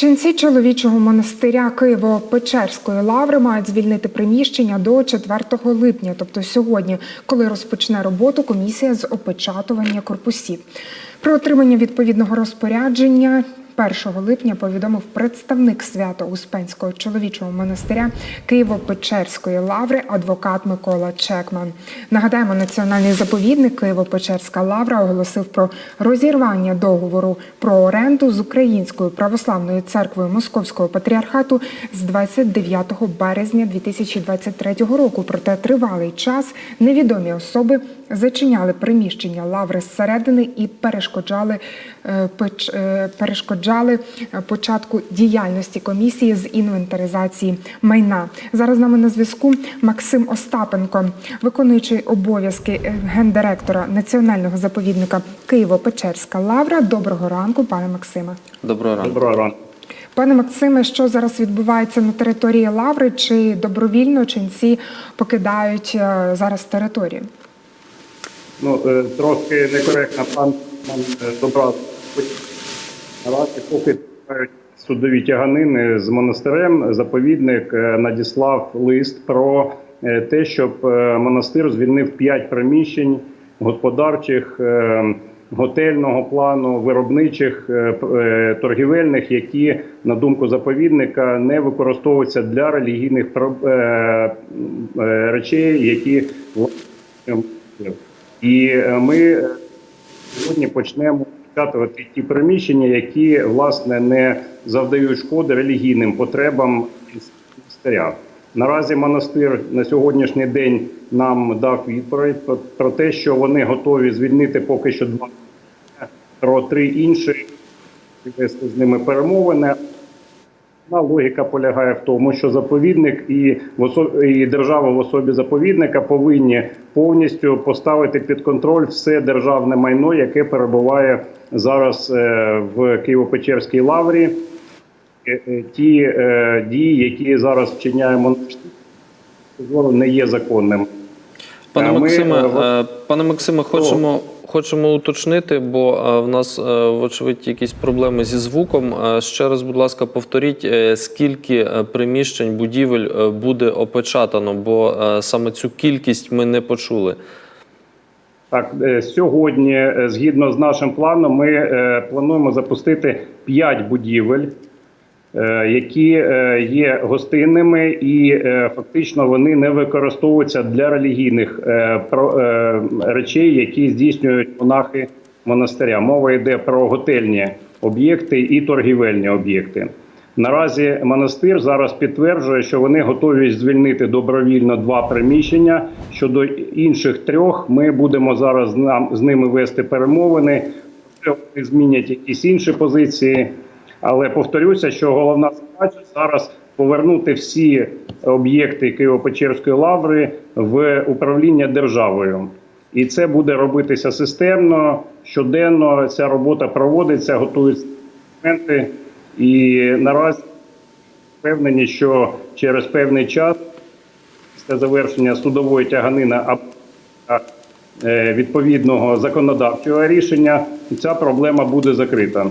Ченці чоловічого монастиря Києво-Печерської лаври мають звільнити приміщення до 4 липня, тобто сьогодні, коли розпочне роботу комісія з опечатування корпусів. Про отримання відповідного розпорядження 1 липня повідомив представник Свято-Успенського чоловічого монастиря Києво-Печерської лаври адвокат Микола Чекман. Нагадаємо, національний заповідник Києво-Печерська лавра оголосив про розірвання договору про оренду з Українською православною церквою Московського патріархату з 29 березня 2023 року. Проте тривалий час невідомі особи зачиняли приміщення лаври зсередини і перешкоджали е, е, перешкоджали початку діяльності комісії з інвентаризації майна. Зараз з нами на зв'язку Максим Остапенко, виконуючий обов'язки е, гендиректора національного заповідника Києво-Печерська лавра. Доброго ранку, пане Максиме. Доброго ранку. Доброго ранку. Пане Максиме, що зараз відбувається на території лаври? Чи добровільно ченці покидають зараз територію? Ну, е, трохи некоректно пан, е, добра наразі, поки судові тяганини з монастирем, заповідник е, надіслав лист про те, щоб монастир звільнив п'ять приміщень господарчих. Готельного плану, виробничих, торгівельних, які на думку заповідника не використовуються для релігійних речей, які і е, ми е, сьогодні почнемо відкатувати ті приміщення, які власне не завдають шкоди релігійним потребам монастиря. Наразі монастир на сьогоднішній день нам дав відповідь про- про те, що вони готові звільнити поки що два про три інші вести з ними перемовини. Логіка полягає в тому, що заповідник і, в і держава в особі заповідника повинні повністю поставити під контроль все державне майно, яке перебуває зараз е, в Києво-Печерській лаврі. Е, е, Ті е, дії, які зараз вчиняє монастир, не є законним. Пане Е, ми, Пане Максиме, хочемо, хочемо уточнити, бо е, в нас, е, вочевидь, якісь проблеми зі звуком. Е, Ще раз, будь ласка, повторіть, скільки приміщень, будівель буде опечатано, бо саме цю кількість ми не почули. Так, сьогодні, згідно з нашим планом, ми плануємо запустити 5 будівель, які е, є гостинними, і е, фактично вони не використовуються для релігійних е, е, речей, які здійснюють монахи монастиря. Мова йде про готельні об'єкти і торгівельні об'єкти. Наразі монастир зараз підтверджує, що вони готові звільнити добровільно два приміщення. Щодо інших трьох, ми будемо зараз з ними вести перемовини. Вони змінять якісь інші позиції. Але повторюся, що головна задача зараз повернути всі об'єкти Києво-Печерської лаври в управління державою. І це буде робитися системно, щоденно. Ця робота проводиться, готуються документи. І наразі впевнені, що через певний час, після завершення судової тяганини або е, відповідного законодавчого рішення, ця проблема буде закрита.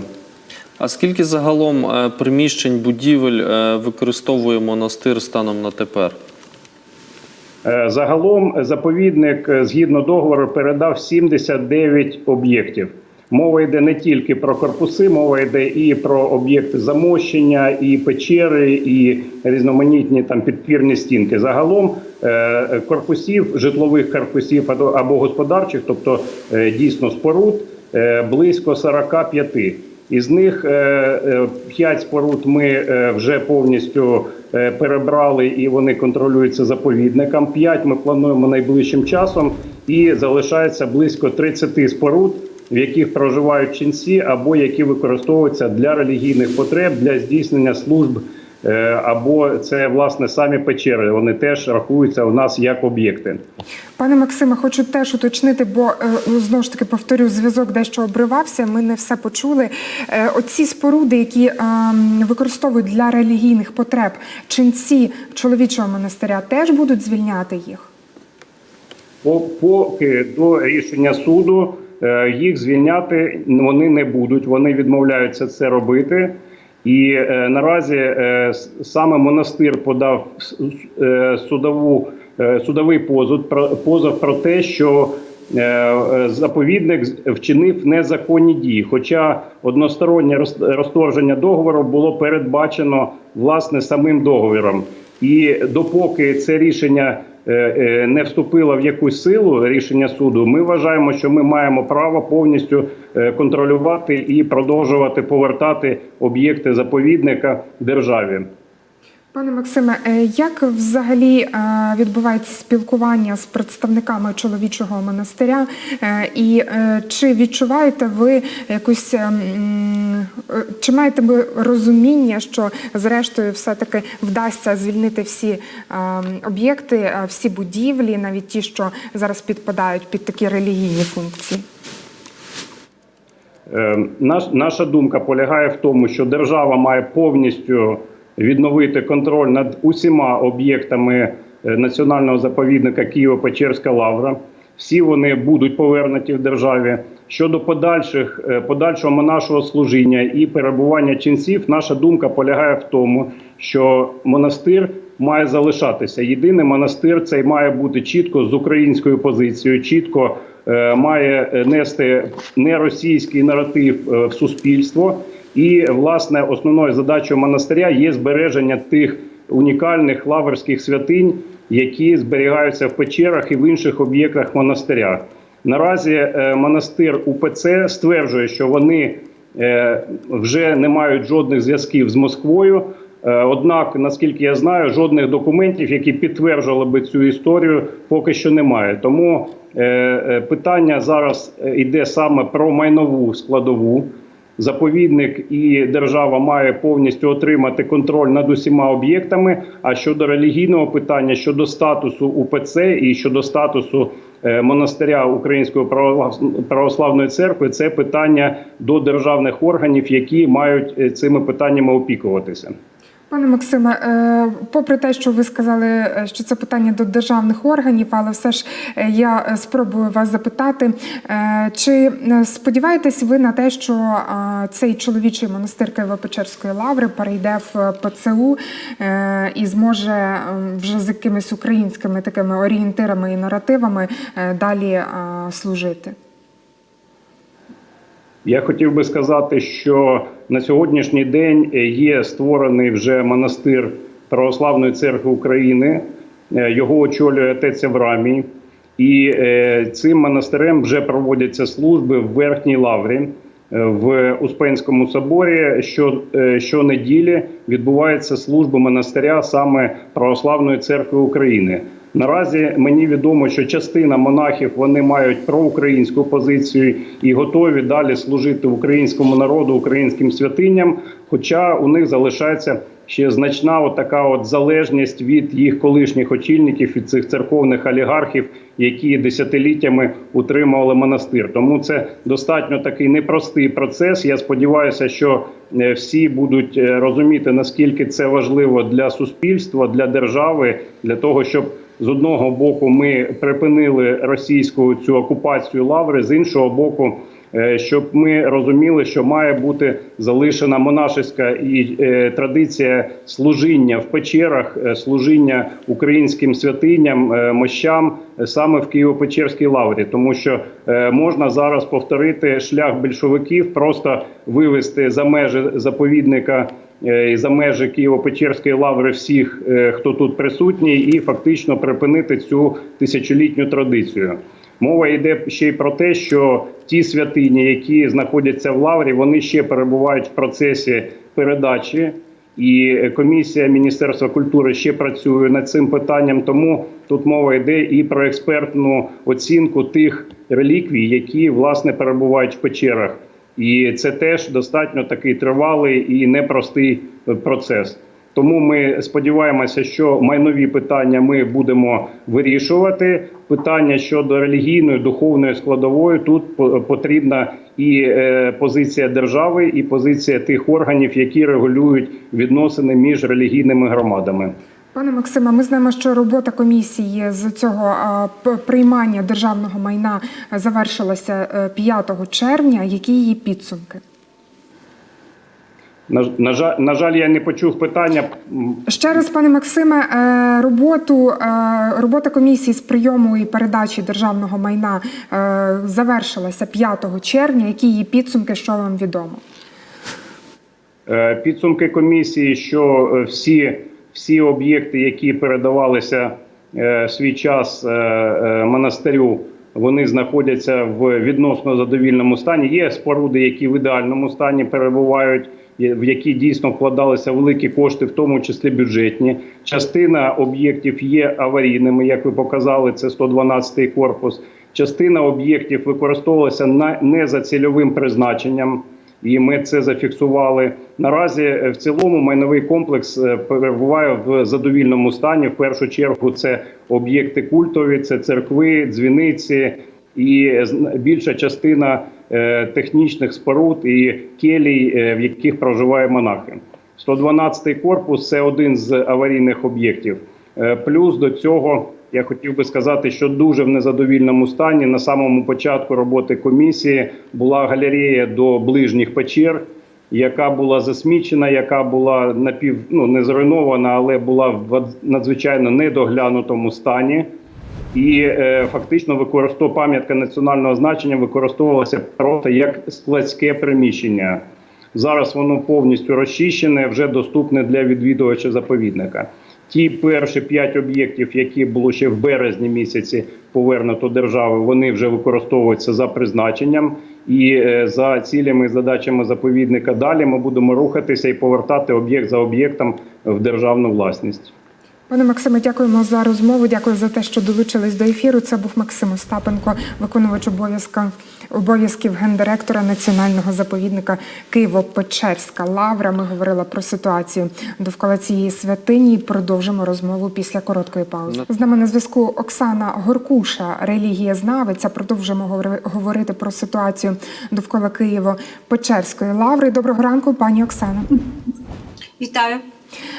А скільки загалом е, приміщень, будівель е, використовує монастир станом на тепер? Е, Загалом заповідник згідно договору передав 79 об'єктів. Мова йде не тільки про корпуси, мова йде і про об'єкти замощення, і печери, і різноманітні там підпірні стінки. Загалом корпусів, житлових корпусів або- господарчих, тобто дійсно споруд, близько 45. Із них 5 споруд ми е, вже повністю е, перебрали і вони контролюються заповідником. 5 ми плануємо найближчим часом, і залишається близько 30 споруд, в яких проживають ченці або які використовуються для релігійних потреб для здійснення служб. Е, Або це власне самі печери. Вони теж рахуються у нас як об'єкти. Пане Максиме, хочу теж уточнити, бо е, знову ж таки повторю, зв'язок дещо обривався. Ми не все почули. Е, Оці споруди, які ем, використовують для релігійних потреб, ченці чоловічого монастиря теж будуть звільняти їх. По- Поки до рішення суду їх звільняти вони не будуть. Вони відмовляються це робити. І е, наразі е, саме монастир подав е, судову е, судовий позов про позов про те, що е, заповідник вчинив незаконні дії. Хоча одностороннє роз- розторження договору було передбачено власне самим договором. І допоки це рішення не вступило в якусь силу, рішення суду, ми вважаємо, що ми маємо право повністю е, контролювати і продовжувати повертати об'єкти заповідника державі. Пане Максиме, е, як взагалі е, відбувається спілкування з представниками чоловічого монастиря? Е, І е, чи відчуваєте ви якусь ем, е, чи маєте ви розуміння, що зрештою все-таки вдасться звільнити всі ем, об'єкти, е, всі будівлі, навіть ті, що зараз підпадають під такі релігійні функції? Е, Наш, наша думка полягає в тому, що держава має повністю відновити контроль над усіма об'єктами е, національного заповідника Києво-Печерська лавра. Всі вони будуть повернуті в державі. Щодо подальших е, подальшого монашого служіння і перебування ченців, наша думка полягає в тому, що монастир має залишатися. Єдиний монастир цей має бути чітко з українською позицією, чітко е, має нести неросійський наратив е, в суспільство. І власне основною задачою монастиря є збереження тих унікальних лаверських святинь, які зберігаються в печерах і в інших об'єктах монастиря. Наразі е, монастир УПЦ стверджує, що вони е, вже не мають жодних зв'язків з Москвою. Е, Однак, наскільки я знаю, жодних документів, які підтверджували би цю історію, поки що немає. Тому питання зараз йде саме про майнову складову. Заповідник і держава має повністю отримати контроль над усіма об'єктами. А щодо релігійного питання, щодо статусу УПЦ і щодо статусу е, монастиря Української православ- православної церкви, це питання до державних органів, які мають е, цими питаннями опікуватися. Пане Максиме, е, попри те, що ви сказали, е, що це питання до державних органів, але все ж е, я спробую вас запитати, чи сподіваєтесь ви на те, що цей чоловічий монастир Києво-Печерської лаври перейде в ПЦУ і зможе вже з якимись українськими такими орієнтирами і наративами далі служити? Я хотів би сказати, що на сьогоднішній день є створений вже монастир Православної церкви України. Е, Його очолює отець Аврамій. І е, цим монастирем вже проводяться служби в Верхній Лаврі е, в Успенському соборі. Що, е, щонеділі відбувається служба монастиря саме Православної церкви України. Наразі мені відомо, що частина монахів вони мають проукраїнську позицію і готові далі служити українському народу, українським святиням. Хоча у них залишається ще значна така от залежність від їх колишніх очільників від цих церковних олігархів, які десятиліттями утримували монастир. Тому це достатньо такий непростий процес. Я сподіваюся, що е, всі будуть е, розуміти наскільки це важливо для суспільства, для держави, для того, щоб з одного боку ми припинили російську цю окупацію лаври, з іншого боку, е, щоб ми розуміли, що має бути залишена монашеська і е, традиція служіння в печерах, е, служіння українським святиням, е, мощам е, саме в Києво-Печерській лаврі, тому що е, можна зараз повторити шлях більшовиків, просто вивести за межі заповідника за межі Києво-Печерської лаври всіх, е, хто тут присутній, і фактично припинити цю тисячолітню традицію. Мова йде ще й про те, що ті святині, які знаходяться в лаврі, вони ще перебувають в процесі передачі. І комісія Міністерства культури ще працює над цим питанням. Тому тут мова йде і про експертну оцінку тих реліквій, які власне перебувають в печерах. І це теж достатньо такий тривалий і непростий е, процес. Тому ми сподіваємося, що майнові питання ми будемо вирішувати. Питання щодо релігійної духовної складової тут по- потрібна і е, позиція держави, і позиція тих органів, які регулюють відносини між релігійними громадами. Пане Максиме, ми знаємо, що робота комісії з цього приймання державного майна завершилася е, 5 червня. Які її підсумки? На, жаль, на жаль, я не почув питання. Ще раз, пане Максиме, е, роботу е, робота комісії з прийому і передачі державного майна е, завершилася 5 червня. Які її підсумки, що вам відомо? Е, Підсумки комісії, що е, всі, всі об'єкти, які передавалися е, свій час е, е, монастирю, вони знаходяться в відносно задовільному стані. Є споруди, які в ідеальному стані перебувають, в які дійсно вкладалися великі кошти, в тому числі бюджетні. Частина об'єктів є аварійними, як ви показали, це 112-й корпус. Частина об'єктів використовувалася не за цільовим призначенням і ми це зафіксували. Наразі е, в цілому майновий комплекс е, перебуває в задовільному стані. В першу чергу це об'єкти культові, це церкви, дзвіниці і більша частина е, технічних споруд і келій, в яких проживають монахи. 112-й корпус це один з аварійних об'єктів. Плюс до цього я хотів би сказати, що дуже в незадовільному стані на самому початку роботи комісії була галерея до ближніх печер, яка була засмічена, яка була напів ну не зруйнована, але була в надзвичайно недоглянутому стані. І е, фактично використов пам'ятка національного значення використовувалася просто як складське приміщення. Зараз воно повністю розчищене, вже доступне для відвідувача заповідника. Ті перші п'ять об'єктів, які було ще в березні місяці повернуто держави, вони вже використовуються за призначенням. І е, за цілями і задачами заповідника далі ми будемо рухатися і повертати об'єкт за об'єктом в державну власність. Пане Максиме, дякуємо за розмову. Дякую за те, що долучились до ефіру. Це був Максим Остапенко, виконувач обов'язка обов'язків гендиректора національного заповідника Києво-Печерська Лавра. Ми говорили про ситуацію довкола цієї святині. і Продовжимо розмову після короткої паузи. З нами на зв'язку Оксана Горкуша, релігієзнавиця. Продовжимо говори- говорити про ситуацію довкола Києво-Печерської лаври. Доброго ранку, пані Оксано. Вітаю.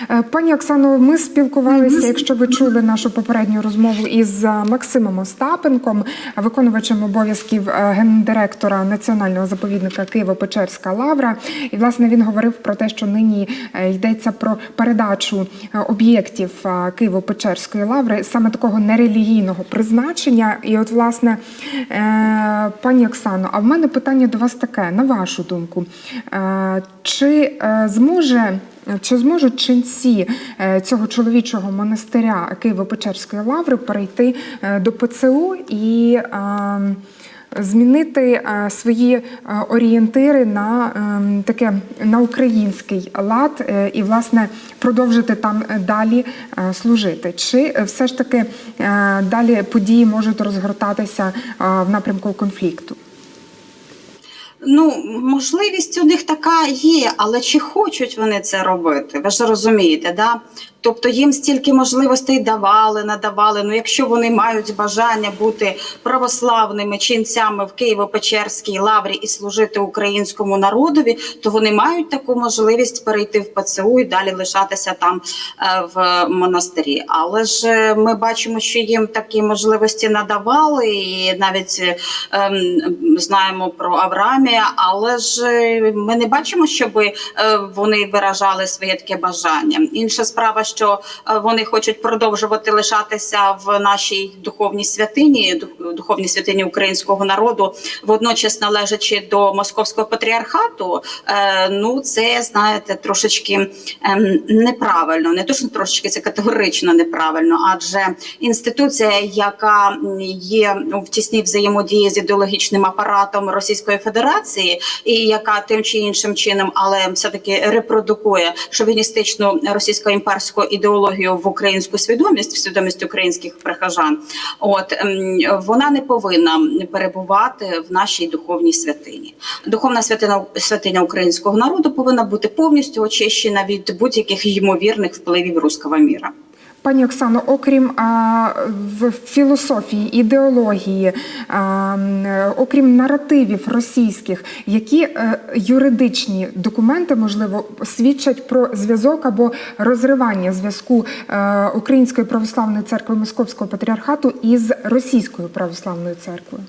Е, Пані Оксано, ми спілкувалися, якщо ви чули нашу попередню розмову із е, Максимом Остапенком, виконувачем обов'язків е, гендиректора національного заповідника Києво-Печерська Лавра. І власне він говорив про те, що нині йдеться про передачу об'єктів Києво-Печерської лаври, саме такого нерелігійного призначення. І, от, власне, пані Оксано, а в мене питання до вас таке: на вашу думку, чи зможе чи зможуть ченці е, цього чоловічого монастиря Києво-Печерської лаври перейти е, до ПЦУ і е, змінити е, свої е, орієнтири на е, таке на український лад е, і власне продовжити там е, далі е, служити? Чи е, все ж таки е, далі події можуть розгортатися е, в напрямку конфлікту? Ну, можливість у них така є, але чи хочуть вони це робити? Ви ж розумієте, да? Тобто їм стільки можливостей давали, надавали. Ну, якщо вони мають бажання бути православними ченцями в Києво-Печерській лаврі і служити українському народові, то вони мають таку можливість перейти в ПЦУ і далі лишатися там е, в монастирі. Але ж е, ми бачимо, що їм такі можливості надавали, і навіть е, ем, знаємо про Авраамія, але ж ми не бачимо, щоб вони виражали своє таке бажання. Інша справа, що е, вони хочуть продовжувати лишатися в нашій духовній святині, дух- духовній святині українського народу, водночас належачи до московського патріархату. Е, Ну, це знаєте, трошечки ем, неправильно, не то що трошечки це категорично неправильно, адже інституція, яка є в тісній взаємодії з ідеологічним апаратом Російської Федерації, і яка тим чи іншим чином, але все таки репродукує шовіністичну російсько-імперську ідеологію в українську свідомість, в свідомість українських прихожан. От ем, вона не повинна перебувати в нашій духовній святині. Духовна святина святиня українського народу повинна бути повністю очищена від будь-яких ймовірних впливів руського міра. Пані Оксано, окрім а, в філософії, ідеології, а, окрім наративів російських, які е, юридичні документи можливо свідчать про зв'язок або розривання зв'язку е, Української православної церкви Московського патріархату із Російською православною церквою?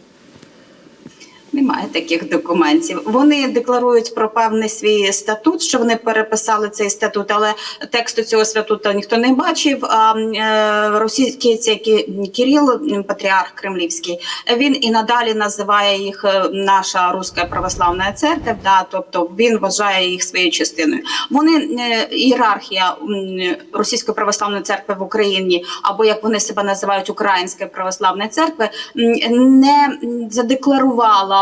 Немає таких документів. Вони декларують про певний свій статут, що вони переписали цей статут, але тексту цього статуту ніхто не бачив. Е, російський Кі- Кирил, патріарх кремлівський, він і надалі називає їх е, наша руська православна церква. Да, тобто він вважає їх своєю частиною. Вони е, ієрархія російської православної церкви в Україні, або як вони себе називають Української православної церкви, м, не задекларувала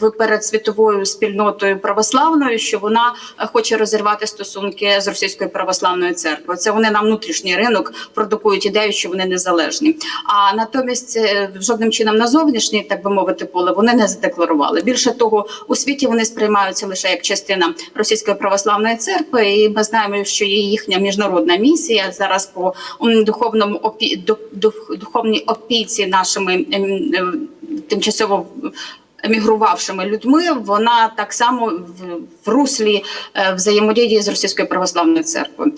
в перед світовою спільнотою православною, що вона е, хоче розірвати стосунки з російською православною церквою. Це вони на внутрішній ринок продукують ідею, що вони незалежні. А натомість е, жодним чином на зовнішній, так би мовити, поле вони не задекларували. Більше того, у світі вони сприймаються лише як частина російської православної церкви, і ми знаємо, що є їхня міжнародна місія зараз по духовному опі... духовній опіці нашими тимчасово емігрувавшими людьми, вона так само в, руслі е, взаємодії з російською православною церквою.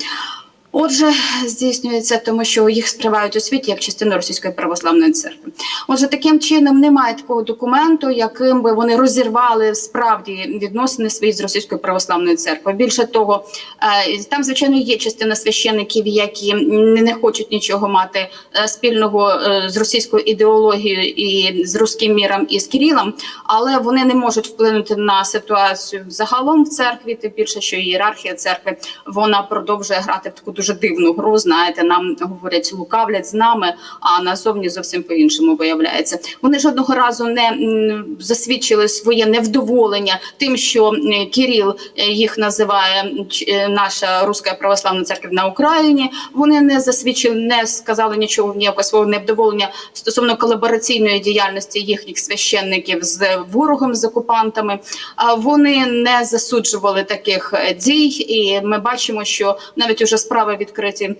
Отже, здійснюється тому, що їх сприймають у світі як частину російської православної церкви. Отже, таким чином немає такого документу, яким би вони розірвали справді відносини свої з російською православною церквою. Більше того, е, там звичайно є частина священиків, які не хочуть нічого мати е, спільного е, з російською ідеологією і з руським міром і з Кирилом, але вони не можуть вплинути на ситуацію загалом в церкві. Тим більше, що ієрархія церкви вона продовжує грати в таку дуже дивну гру. Знаєте, нам говорять, лукавлять з нами, а назовні зовсім по-іншому виявляється. Вони жодного разу не засвідчили своє невдоволення тим, що Кирил е, їх називає е, наша руська православна церква на Україні. Вони не засвідчили, не сказали нічого ніякого свого невдоволення стосовно колабораційної діяльності їхніх священників з ворогом з окупантами. А вони не засуджували таких е, дій, і ми бачимо, що навіть уже справи відкриті.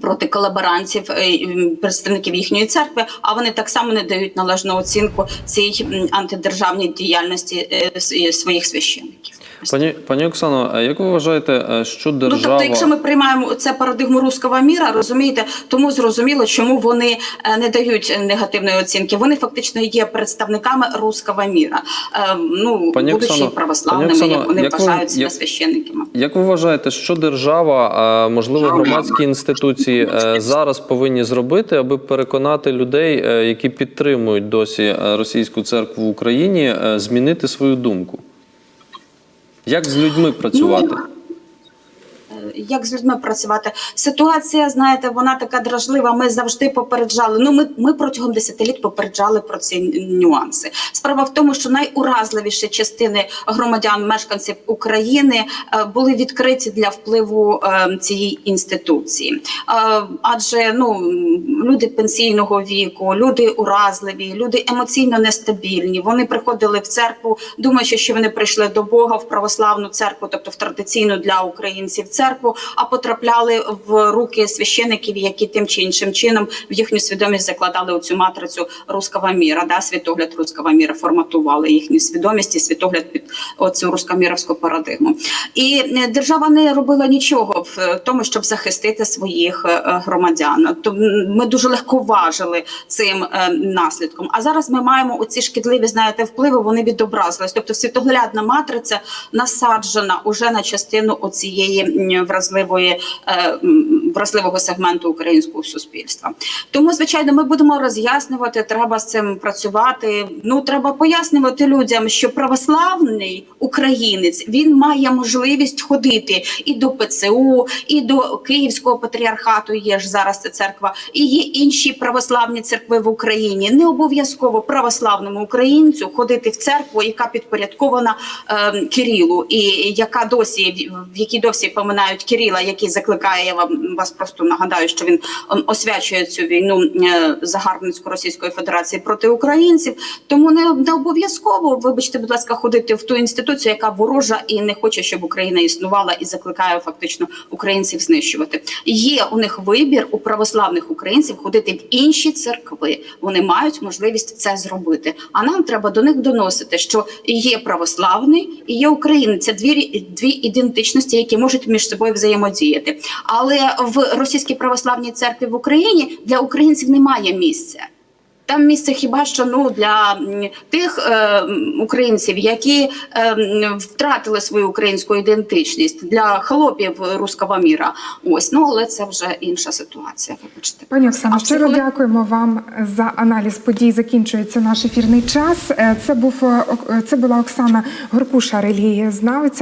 Проти колаборантів е, представників їхньої церкви, а вони так само не дають належну оцінку цій антидержавній діяльності е, своїх священників. Пані пані Оксано, а як ви вважаєте, е, що Ну, тобто, якщо ми приймаємо це парадигму руського міра, розумієте, тому зрозуміло, чому вони е, не дають негативної оцінки. Вони фактично є представниками руського міра, е, ну Пані будучи Оксано, православними, пані Оксано, як вони як вважають себе священниками. Як ви вважаєте, що держава, можливо громадські інституції е, зараз повинні зробити, аби переконати людей, е, які підтримують досі е, російську церкву в Україні, е, змінити свою думку? Як з людьми працювати? Е, Як з людьми працювати? Ситуація, знаєте, вона така дражлива. Ми завжди попереджали. Ну, ми, ми протягом десятиліть попереджали про ці нюанси. Справа в тому, що найуразливіші частини громадян, мешканців України е, були відкриті для впливу е, цієї інституції. Е, Адже ну люди пенсійного віку, люди уразливі, люди емоційно нестабільні. Вони приходили в церкву, думаючи, що вони прийшли до Бога в православну церкву, тобто в традиційну для українців церкву, а потрапляли в руки священиків, які тим чи іншим чином в їхню свідомість закладали оцю матрицю руського міра, да, світогляд руського міра, форматували їхню свідомість і світогляд під оцю рускоміровську парадигму. І е, держава не робила нічого в е, тому, щоб захистити своїх е, громадян. То ми дуже легковажили цим е, наслідком. А зараз ми маємо оці шкідливі, знаєте, впливи. Вони відобразились. Тобто світоглядна матриця насаджена уже на частину оцієї вразливої е, вразливого сегменту українського суспільства. Тому, звичайно, ми будемо роз'яснювати. Треба з цим працювати. Ну треба пояснювати людям, що православний українець він має можливість ходити і до ПЦУ, і до Київського патріархату. Є ж зараз ця церква, і є інші православні церкви в Україні. Не обов'язково православному українцю ходити в церкву, яка підпорядкована е, Кирилу, і яка досі в якій досі поминають Кирила, який закликає я вам вас просто нагадаю, що він освячує цю війну е, загарбницьку Російської Федерації проти українців. Тому не, не обов'язково, вибачте, будь ласка, ходити в ту інституцію, яка ворожа і не хоче, щоб Україна існувала і закликає фактично українців знищувати. Є у них вибір у православних українців ходити в інші церкви. Вони мають можливість це зробити. А нам треба до них доносити, що є православний і є українець. Це дві дві ідентичності, які можуть між собою взаємодіяти. Але в російській православній церкві в Україні для українців немає місця. Там місце хіба що ну для тих е, українців, які е, втратили свою українську ідентичність для хлопів руского міра. Ось ну але це вже інша ситуація. Вибачте, Пані Оксано, А щиро психолог- дякуємо вам за аналіз подій. Закінчується наш ефірний час. Е, Це був е, це була Оксана Горкуша, релігієзнавиця.